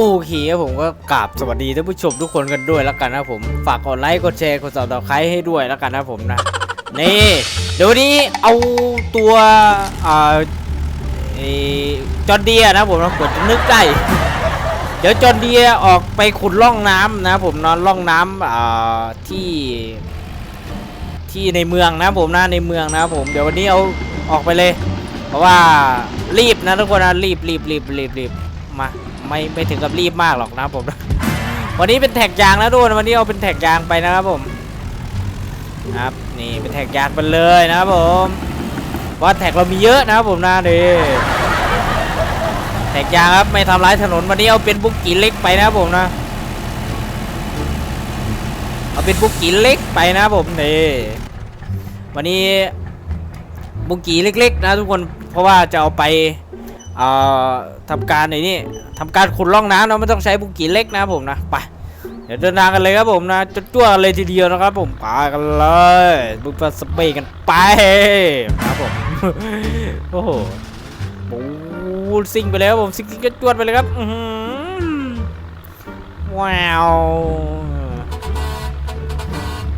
โอเคครับผมก็กราบสวัสดีท่านผู้ชมทุกคนกันด้วยแล้วกันนะผมฝากกดไลค์กดแชร์กดซับสไครต์ให้ด้วยแล้วกันนะผมนะนี่เดี๋ยวนี้เอาตัวอ่าจอร์เดียนะผมนะกดจะนึกได้เดี๋ยวจอร์เดียออกไปขุดร่องน้ำนะผมนอนร่องน้ำอ่าที่ที่ในเมืองนะผมนะในเมืองนะผมเดี๋ยววันนี้เอาออกไปเลย เพราะว่ารีบนะทุกคนนะรีบรีบรีบรีบรีบมา ไม่ไม่ถึงกับรีบมากหรอกนะผม วันนี้เป็นแท็กยางนะทุกคนวันนี้เอาเป็นแท็กยางไปนะครับผมครับนี่เป็นแท็กยางไปเลยนะครับผมว่าแท็กเรามีเยอะนะครับผมนะดีแท็กยางครับไม่ทำร้ายถนนวันนี้เอาเป็นบุกกีเล็กไปนะครับผมนะเอาเป็นบุกกีเล็กไปนะครับผมนี่วันนี้บุงกีเล็ก ๆ นะทุกคนเพราะว่าจะเอาไป เอ่อทำการในนี่ทำการขุดร่องน้ำเนาะไม่ต้องใช้บุกีเล็กนะผมนะไปเดี๋ยวเดินทางกันเลยครับผมนะจะจ้วเลยทีเดียวนะครับ ผมไปกันเลยบุกไปสเปย์กันไปครับผมโอ้โหบูซิ่งไปเลยครับผมซิ่งก็จวดไปเลยครับอืว้าว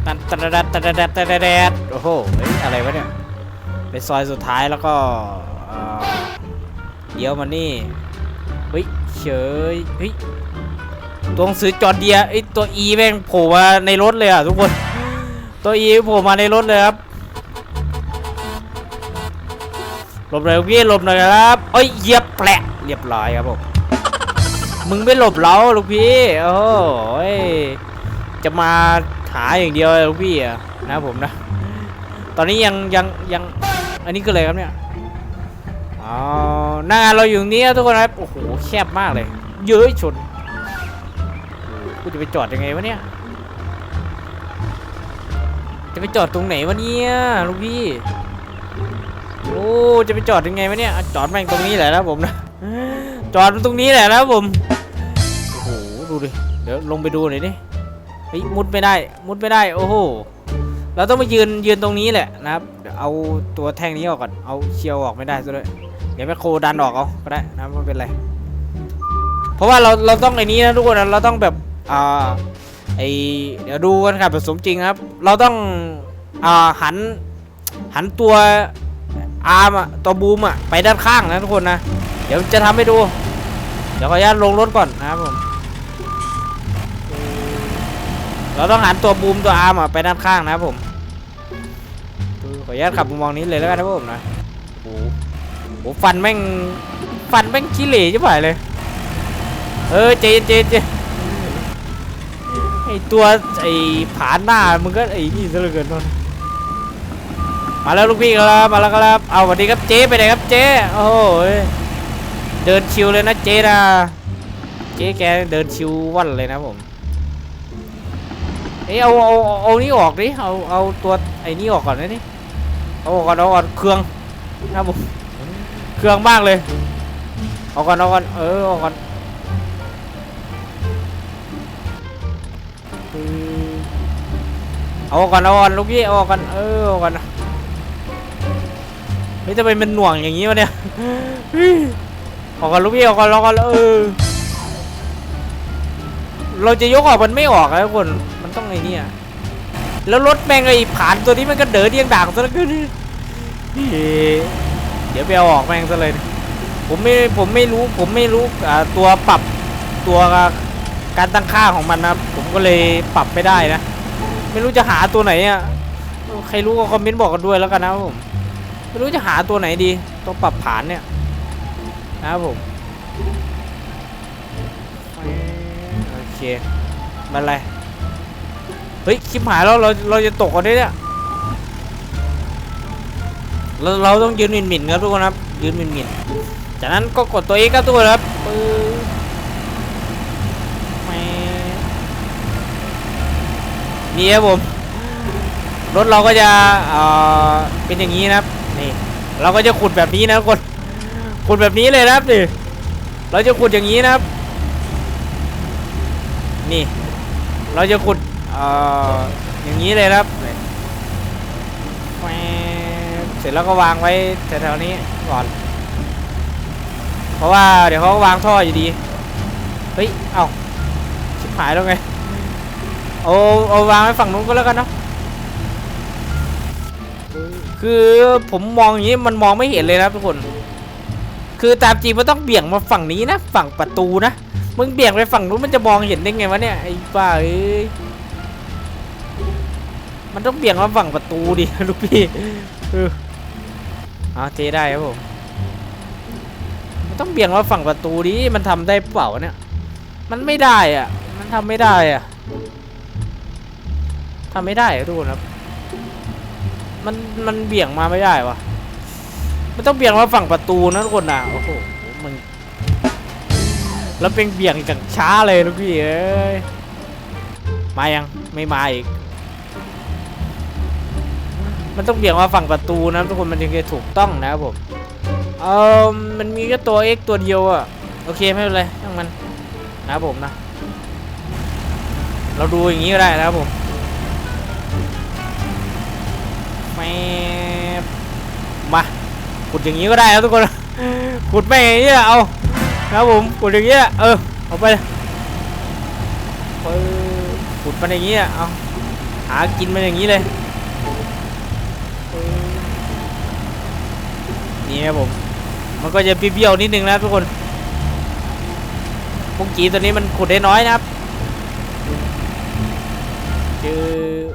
ตัดตัดตัดตัดตัดตัดตัดโอ้โหเฮ้อะไรวะเนี่ยไปซอยสุดท้ายแล้วก็ เดี๋ยวมานี่เฮ้ยเฉยเฮ้ยตัวหนังสือจอร์เดียไอตัวอีแม่งโผล่มาในรถเลยอะทุกคน ตัวอีโผล่มาในรถเลยครับหลบหน่อยพี่หลบหน่อยครับเอ้ยเหยียบแปะเรียบร้อยครับผมมึงไม่หลบเราลูกพี่โอ้ยจะมาหาอย่างเดียวลยลูกพี่อะนะผมนะ ตอนนี้ยังยังยังอันนี้คืออะไรครับเนี่ย อ๋อหน้างานเราอยู่นี้ทุกคนครับโอ้โหแคบมากเลย เยอะชนกูจะไปจอดยังไงวะเนี่ย จะไปจอดตรงไหนวะเนี่ยลูกพี่โอ้จะไปจอดยังไงวะเนี่ยจอดแม่งตรงนี้แหละนะผมนะจอดตรงนี้แหละนะผมโอ้โหดูดิเดี๋ยวลงไปดูหน่อยดิเฮ้ยมุดไม่ได้ มุดไม่ได้โอ้โหเราต้องมายืนยืนตรงนี้แหละนะครับเดี๋ยวเอาตัวแท่งนี้ออกก่อนเอาเชียวออกไม่ได้ซะด้วย ดี๋ยวแมคโครดันออกเอาก็ได้นะไม่เป็นไร เพราะว่าเราเราต้องไอ้นี้นะทุกคนนะเราต้องแบบอ่าไอเดี๋ยวดูกันครับผสมจริงครับ เราต้องอ่าหันหันตัวอาร์มอะตัวบูมอะไปด้านข้างนะทุกคนนะ เดี๋ยวจะทำให้ดู เดี๋ยวขออนุญาตลงรถก่อนนะครับผมเราต้องหันตัวบูมตัวอาร์มอะไปด้านข้างนะครับผมขออนุญาตขับมุมมองนี้เลยแล้วกันนะครับผมนะโอ้ โหโอ้ฟันแม่งฟันแม่งขี้เหร่ใช่ไหมเลยเออเจเจเจไอตัวไอผานหน้ามึงก็ไอนี่ซะเหลือเกินนนมาแล้วลูกพี่ครับมาแล้วครับเอาสวัสดีครับเจ๊ไปไหนครับเจ๊โอ้โหเดินชิวเลยนะเจ๊นะเจ๊แกเดินชิวว่อนเลยนะผมเอ้เอาเอาเอาเอานี่ออกดิเอาเอาตัวไอ้นี่ออกก่อนนะนี่เอาออกก่อนเอาออกก่อนเครื่องนะผม เครื่องมากเลย เอาก่อนเอาก่อนเออเอาก่อนอืมเอาก่อนเอาก่อนลูกพี่เอาก่อนเออเอาก่อนเฮ้ยทำไมมันหน่วงอย่างนี้วะเนี่ยเอาก่อนลูกพี่เอาก่อนเอาก่อนเออเราจะยกออกมันไม่ออกนะทุกคนมันต้องไอ้นี่อะแล้วรถแม่งไอ้ผ่านตัวนี้มันก็เดินเดียงด่างซะแล้วก็ เดี๋ยวไปเอาออกแม่งซะเลย ผมไม่ผมไม่รู้ผมไม่รู้ตัวปรับตัวการตั้งค่าของมันนะผมก็เลยปรับไม่ได้นะ ไม่รู้จะหาตัวไหนอะใครรู้ก็คอมเมนต์บอกกันด้วยแล้วกันนะครับผมไม่รู้จะหาตัวไหนดีตัวปรับผ่านเนี่ยนะครับผมโอเคมันไรเฮ้ยคลิปหายแล้วเราเราจะตกกันได้เนี่ย เราเราต้องยืนหมิ่นหมิ่นๆครับทุกคนครับยืนหมิ่นหมิ่นๆจากนั้นก็กดตัวเอกครับทุกคนครับปึ๊บแม่นี่ครับผมรถเราก็จะเอ่อเป็นอย่างนี้นะครับนี่เราก็จะขุดแบบนี้นะทุกคนขุดแบบนี้เลยนะครับนี่เราจะขุดอย่างนี้นะครับ นี่ เราจะขุดเอ่ออย่างนี้เลยนะครับแหวบ เสร็จแล้วก็วางไว้แถวๆนี้ก่อน เพราะว่าเดี๋ยวเขาก็วางท่ออยู่ดี เฮ้ย เอาชิบหายแล้วไง เอาเอาวางไว้ฝั่งนู้นก็แล้วกันเนาะ คือผมมองอย่างนี้มันมองไม่เห็นเลยนะทุกคน คือตามจริงมันต้องเบี่ยงมาฝั่งนี้นะ ฝั่งประตูนะ มึงเบี่ยงไปฝั่งนู้นมันจะมองเห็นได้ไงวะเนี่ยไอ้บ้าเอ้ยมันต้องเบี่ยงมาฝั่งประตูดิลูกพี่ ออเอาเทได้ครับผมมันต้องเบี่ยงมาฝั่งประตูดิมันทำได้เปล่าเนี่ย มันไม่ได้อะ มันทำไม่ได้อะทำไม่ได้อะทุกคนครับ มันมันเบี่ยงมาไม่ได้วะมันต้องเบี่ยงมาฝั่งประตูนะทุกคนนะโอ้โหมันแล้วเป็นเบี่ยงอย่างช้าเลยลูกพี่เอ้ยมายังไม่มาอีก มันต้องเบี่ยงมาฝั่งประตูนะทุกคนมันถึงจะถูกต้องนะครับผมเออมันมีแค่ตัว x ตัวเดียวอะโอเคไม่เป็นไรช่างมันนะครับผมนะ เราดูอย่างนี้ก็ได้นะครับผมแมบมาขุดอย่างนี้ก็ได้นะทุกคนขุดไม่อย่างนี้เอานะครับผมขุดอย่างนี้เออเอาไปขุดมันอย่างนี้เอาหากินมันอย่างนี้เลย นี่ครับผม มันก็จะเบี้ยวๆนิดนึงนะทุกคนพุงกีตัวนี้มันขุดได้น้อยนะครับเจอ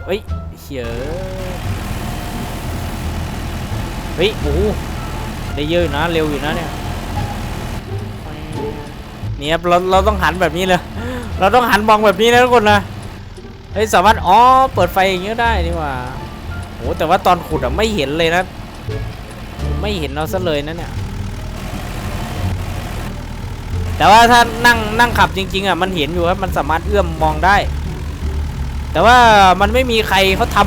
เฮ้ยเฉียเฮ้ยโอ้ได้เยอะอยู่นะเร็วอยู่นะเนี่ยนี่ครับเราเราต้องหันแบบนี้เลยเราต้องหันมองแบบนี้นะทุกคนนะเฮ้ยสามารถอ๋อเปิดไฟอย่างเงี้ยได้นี่หว่าโอ้แต่ว่าตอนขุดอะไม่เห็นเลยนะ ไม่เห็นเราซะเลยนะเนี่ยแต่ว่าถ้านั่งนั่งขับจริง ๆอะมันเห็นอยู่ครับมันสามารถเอื้อมมองได้ แต่ว่ามันไม่มีใครเขาท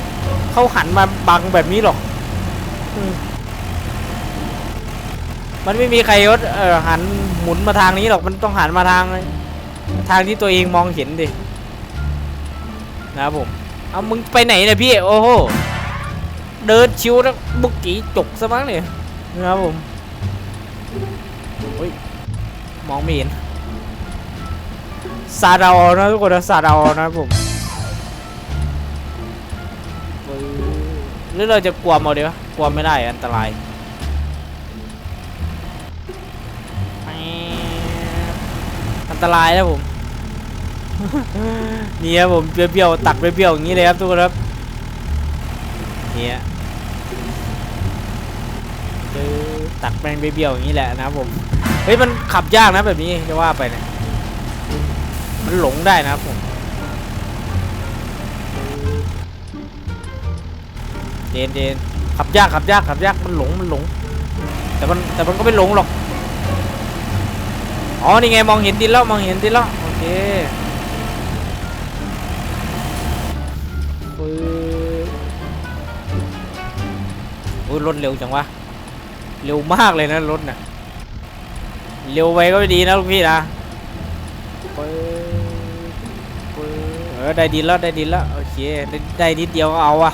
ำเขาหันมาบังแบบนี้หรอกอืมมันไม่มีใครเขาเออหันหมุนมาทางนี้หรอกมันต้องหันมาทาง ทางที่ตัวเองมองเห็นดินะครับผมเอามึงไปไหนเนี่ยพี่โอ้โห เดินชิวแล้วบุกกี้จกซะมั้งเนี่ยนะครับผมเฮ้ยมองไม่เห็นซาดาวนะทุกคนนะซาดาวนะผมหรือเราจะกลัวมเอาดีวะกลัวไม่ได้อันตรายอันตรายนะผมนี่ครับผมเบี้ยวๆตักเบี้ยวๆอย่างนี้เลยครับทุกคนครับเนี่ยคือ ตักแม่งเบี้ยวๆอย่างนี้แหละนะผมเฮ้ยมันขับยากนะแบบนี้จะว่าไปเนี่ยมันหลงได้นะผมเดนเดนขับยากขับยากขับยากมันหลงมันหลง แต่มันแต่มันก็ไม่หลงหรอกอ๋อนี่ไงมองเห็นดินแล้วมองเห็นดินแล้วโอเคปึ๊บโอ้ยรถเร็วจังวะ เร็วมากเลยนะรถน่ะ เร็วไปก็ไม่ดีนะลูกพี่นะเออได้ดินแล้วได้ดินแล้วโอเคได้ได้นิดเดียวก็เอาอะ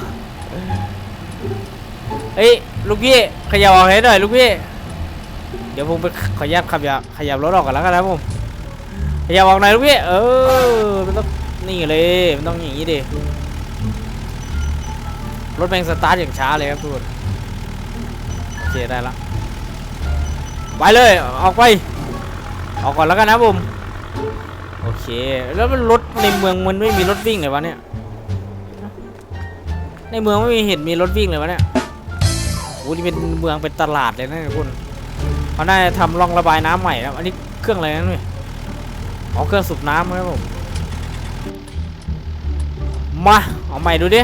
เฮ้ยลูกพี่ขยับออกให้หน่อยลูกพี่เดี๋ยวผมไปขออนุญาตขยับขยับรถออกกันแล้วกันนะผมขยับออกหน่อยลูกพี่เออมันต้องนี่เลยมันต้องอย่างนี้ดิรถแม่งสตาร์ทอย่างช้าเลยครับทุกคน เคได้ละไปเลย ออกไป ออกก่อนแล้วกันนะผมโอเค แล้วรถในเมืองมันไม่มีรถวิ่งเลยวะเนี่ย ในเมืองไม่มีเห็นมีรถวิ่งเลยวะเนี่ยโอ้นี่เป็นเมืองเป็นตลาดเลยนะทุกคนเขาน่าจะทำร่องระบายน้ำใหม่แล้วอันนี้เครื่องอะไรนั่นเนี่ยอ๋อเครื่องสูบน้ำครับผม มา เอาใหม่ดูดิ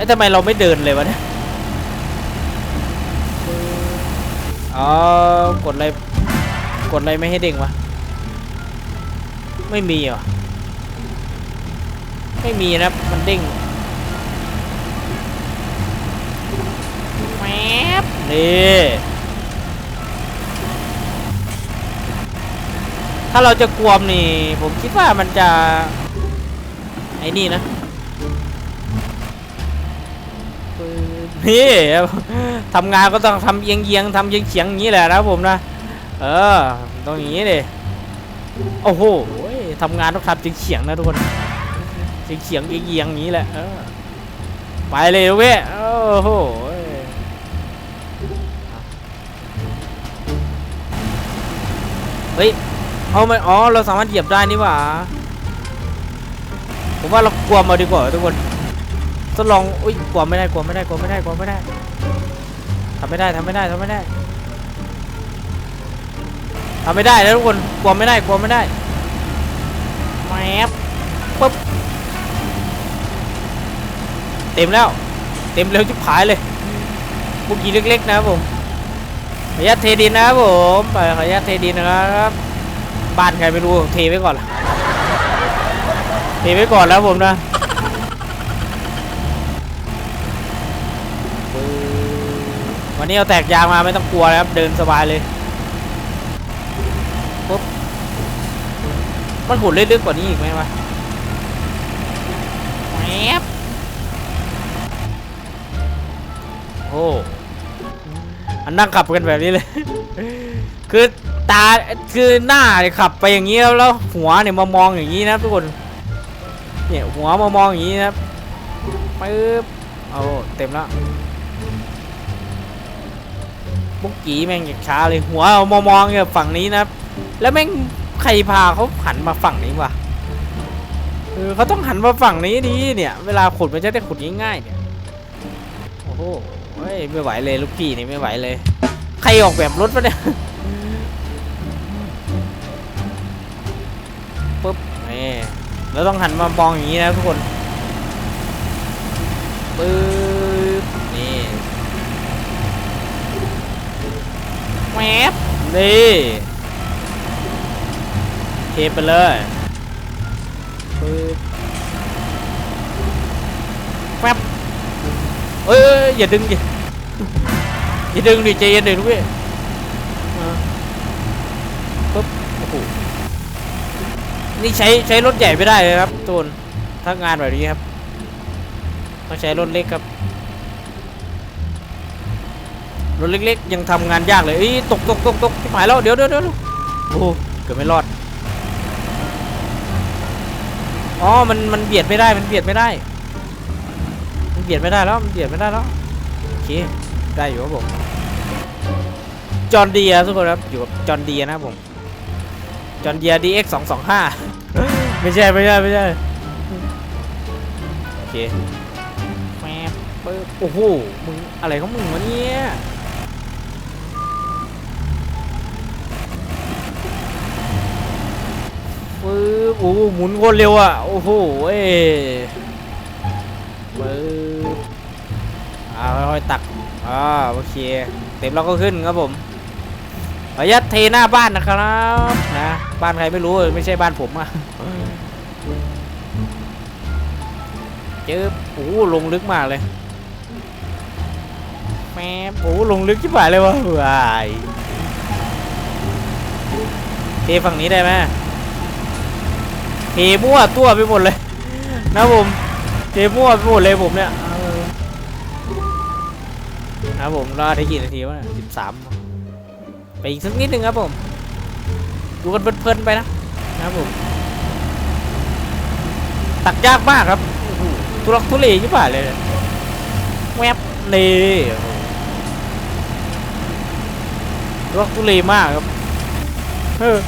เอ้ยทำไมเราไม่เดินเลยวะเนี่ยอ๋อกดอะไรกดอะไรไม่ให้เด้งวะไม่มีเหรอไม่มีนะมันเด้งแมบนี่ถ้าเราจะกวมนี่ ผมคิดว่ามันจะ ไอ้นี่นะ นี่ทำงานก็ต้องทำเอียงเอียงทำเอียงเฉียงอย่างนี้แหละนะผมนะ เออต้องอย่างนี้เลยโอ้โหทำงานต้องทำเฉียงเฉียงนะทุกคนเฉียงเฉียงเอียงเอียงอย่างนี้แหละไปเลยเว้ยโอ้โหเฮ้ยเอาไหมอ๋อเราสามารถเหยียบได้นี่หว่าผมว่าเรากลัวมาดีกว่าทุกคน ดลองอุ้ยกลัวไม่ได้กลัวไม่ได้กลัวไม่ได้กลัวไม่ได้ทำไม่ได้ทำไม่ได้ทำไม่ได้ทำไม่ได้แล้วทุกคนกลัวไม่ได้กลัวไม่ได้แมบปุ๊บเต็มแล้ว เต็มเร็วจิบขายเลยบุกี้เล็กๆนะครับผมขออนุญาตเทดินนะครับผมไปขออนุญาตเทดินนะครับบ้านใครไม่รู้เทไว้ก่อนล่ะเทไว้ก่อนแล้วผมนะปึ๊บวั นี้เอาแตกยางมาไม่ต้องกลัวนะครับ เดินสบายเลยปุ๊บมันหุ่นลึกๆกว่านี้อีกไหมวะแหมบโอ้อันนั่งขับกันแบบนี้เลย คือตาคือหน้าเนี่ยขับไปอย่างนี้แล้วแล้วหัวเนี่ยมามองอย่างนี้นะทุกคนเนี่ยหัวมามองอย่างนี้นะปึ๊บเอาเต็มแล้ว บุกกี้แม่งอย่างช้าเลยหัวเอามามองเนี่ยฝั่งนี้นะแล้วแม่งใครพาเขาหันมาฝั่งนี้วะเออเขาต้องหันมาฝั่งนี้ดีเนี่ย เวลาขุดมันจะได้ขุดง่ายๆเนี่ยโอ้โหไม่ไหวเลยลูกพี่นี่ไม่ไหวเลย ใครออกแบบรถวะเนี่ยปุ๊บนี่เราต้องหันมามองอย่างนี้นะทุกคนปึ๊บ นี่ แมบนี่เทไปเลยปึ๊บแป๊บเอ้ยเอ้ยอย่าดึงดิอย่าดึงดิใจเย็นดิลูกพี่อ่าปึ๊บโอ้โหนี่ใช้ใช้รถใหญ่ไม่ได้เลยครับตูนถ้างานแบบนี้ครับต้องใช้รถเล็กครับ รถเล็กๆ ยังทำงานยากเลยเอ้ยตกตกตกตกที่หายแล้ว เดี๋ยวเดี๋ยวเดี๋ยวโอ้โหเกือบไม่รอด อ๋อ มัน มันเบียดไม่ได้ มันเบียดไม่ได้ มันเบียดไม่ได้แล้ว มันเบียดไม่ได้แล้ว โอเค ได้อยู่ครับผม จอห์นเดียทุกคนครับ อยู่กับจอห์นเดียนะครับผม จอห์นเดีย DX 2 2 5ไม่ใช่ไม่ใช่ไม่ใช่ โอเคแมปปึ๊บโอ้โห มึงอะไรของมึงวะเนี่ย ปึ๊บโอ้โหหมุนโคตรเร็วอะ โอ้โหเอ้ยปึ๊บอ่าค่อยๆตักอ่าโอเค เต็มแล้วก็ขึ้นครับผมขออนุญาตเทหน้าบ้านนะครับนะบ้านใครไม่รู้ไม่ใช่บ้านผมอะเจอโอ้ลงลึกมากเลยแม่โอ้ลงลึกชิบหายเลยวะว้ายเทฝั่งนี้ได้ไหม เทมั่วตัวไปหมดเลย นะผมเทมั่วไปหมดเลยผมเนี่ยนะผมรอได้กี่นาทีวะสิบสามไปอีกสักนิดนึงครับผมดูกันเพลินๆไปนะนะครับผม ตักยากมากครับทุลักทุเลยิ่ป่าเลยแวบเลยโอ้โหทุลักทุเลมากครับเออ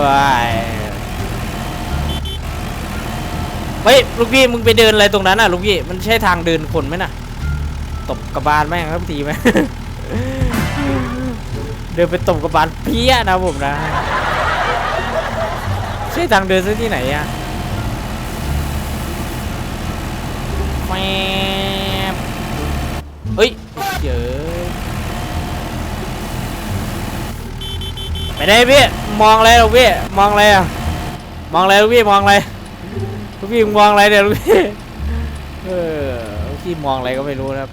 ว้ายเฮ้ยลูกพี่มึงไปเดินอะไรตรงนั้นอะลูกพี่มันใช่ทางเดินคนไหมน่ะ ตบกระบาลแม่งครับทีไหมเดินไปตบกระบาลเพี้ยนะผมนะ ใช่ทางเดินซะที่ไหนอะแมเฮ้ยเยอะ ไปได้พี่มองอะไรลูกพี่มองอะไรอะมองอะไรลูกพี่มองอะไรลูกพี่มองอะไรเนี่ยลูกพี่เออลูกพี่มองอะไรก็ไม่รู้นะครับ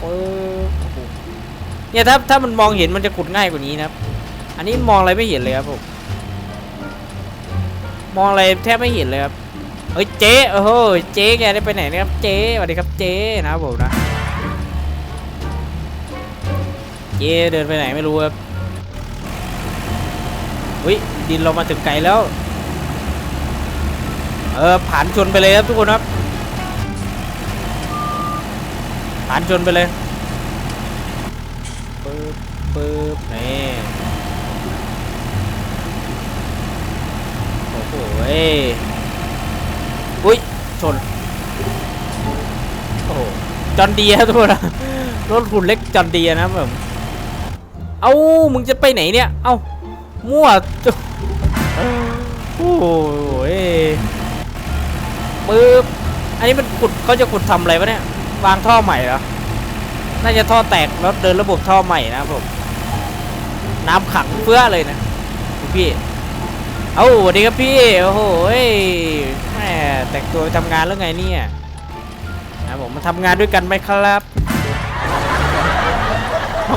เออเนี่ยถ้าถ้ามันมองเห็นมันจะขุดง่ายกว่านี้นะครับ อันนี้มองอะไรไม่เห็นเลยครับผมมองอะไรแทบไม่เห็นเลยครับเอฮ้ยเจ๊โอ้โหเจ๊แกได้ไปไหนนี่ยครับเจ๊สวัสดีครับเจ๊นะครับผมนะ เจ๊เดินไปไหนไม่รู้ครับอุ้ยดินเรามาถึงไกลแล้ว เออผ่านชนไปเลยครับทุกคนครับ ผ่านชนไปเลยปึ๊บปึ๊บนี่โอ้โหอุ้ยชนโอ้จอนดีครับทุกคนรถหุ่นเล็กจอนดีนะครับผม เอ้ามึงจะไปไหนเนี่ย เอ้ามั่วโอ้โหเอ้ยปึ๊บ อันนี้มันขุดเขาจะขุดทำอะไรวะเนี่ย วางท่อใหม่เหรอ น่าจะท่อแตกแล้วเดินระบบท่อใหม่นะผม น้ำขังเพื่อเลยนะพี่ เอ้าสวัสดีครับพี่ โอ้โหเอ้ยแม่แต่งตัวไปทำงานแล้วไงเนี่ยนะผมมาทำงานด้วยกันไหมครับ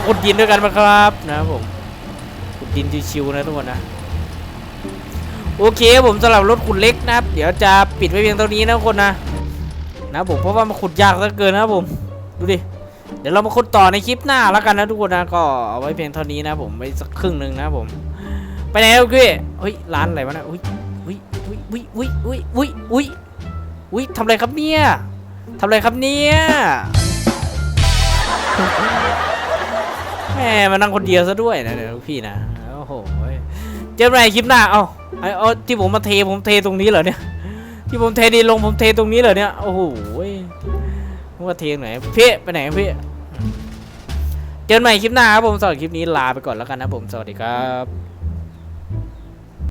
มาขุดดินด้วยกันไหครับนะครับผมขุดดินชิวๆนะทุกคนนะโอเคผมสำหรับรถขุดเล็กนะครับ เดี๋ยวจะปิดไว้เพียงเท่านี้นะทุกคนนะนะผมเพราะว่ามันขุดยากเหลือเกินนะผมดูดิเดี๋ยวเรามาขุดต่อในคลิปหน้าแล้วกันนะทุกคนนะก็เอาไว้เพียงเท่านี้นะผมไปสักครึ่งหนึ่งนะผม ไปไหนครับพี่เฮ้ยร้านอะไรวะเนะอุ้ยอุ้ยอุ้ยอุ้ยอุ้ยอุ้ยอุ้ยอุ้ยอุ้ยทำอะไรครับเนี่ยทำอะไรครับเนี่ย มมานั่งคนเดียวซะด้วยนะเดี๋ยวพี่นะโอ้โหเจอกันใหม่คลิปหน้าเอาไอเอาที่ผมมาเทผมเทตรงนี้เหรอเนี่ยที่ผมเทดินลงผมเทตรงนี้เหรอเนี่ยโอ้โหผมว่าเทตรงไหนพี่ไปไหนพี่เจอใหม่คลิปหน้าครับผมสำหรับคลิปนี้ลาไปก่อนแล้วกันนะผมสวัสดีครับ